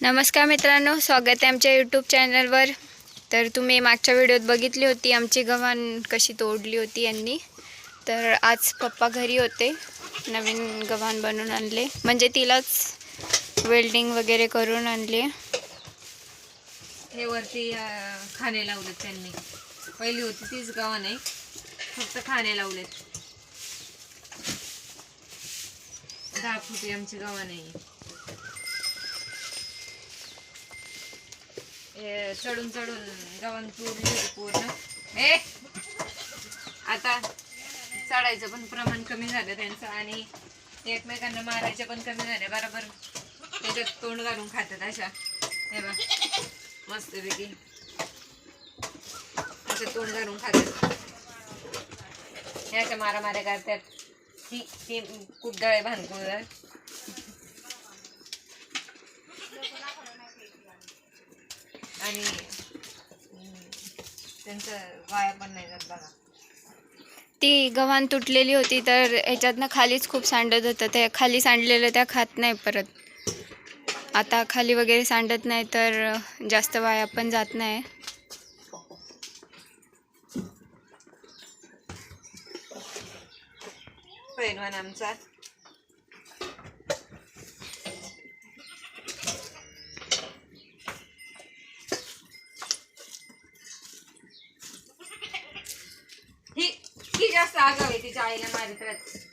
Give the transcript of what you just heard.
नमस्कार मित्रांनो स्वागत आहे आमच्या यूट्यूब चॅनलवर तर तुम्ही मागच्या व्हिडिओत बघितली होती आमची गव्हाण कशी तोडली होती यांनी. तर आज पप्पा घरी होते नवीन गव्हाण बनवून आणले. म्हणजे तिलाच वेल्डिंग वगैरे करून आणले. हे वरती खाणे लावलेत त्यांनी. पहिली होती तीच गव्हाण आहे. फक्त खाणे लावलेत. दहा फुटी आमची गव्हाण आहे. हे चढून चढून गव्हाण तोडली पूर्ण ए आता चढायचं पण प्रमाण कमी झालं त्यांचं आणि एकमेकांना मारायचे पण कमी झाले. बरोबर. त्याच्यात तोंड घालून खातात अशा. हे बघ. मस्तपैकी. असं तोंड घालून खातात. हे अशा मारामाऱ्या करतात. ती ती कुड्डाळे भानकुळ आणि त्यांचं वाया पण नाही जात बघा. ती गव्हाण तुटलेली होती तर ह्याच्यातनं खालीच खूप सांडत होतं. ते खाली सांडलेलं त्या खात नाही परत. आता खाली वगैरे सांडत नाही तर जास्त वाया पण जात नाही. पैलवान आमचा ही ही जास्त आगाव आहे तिच्या आईला मारित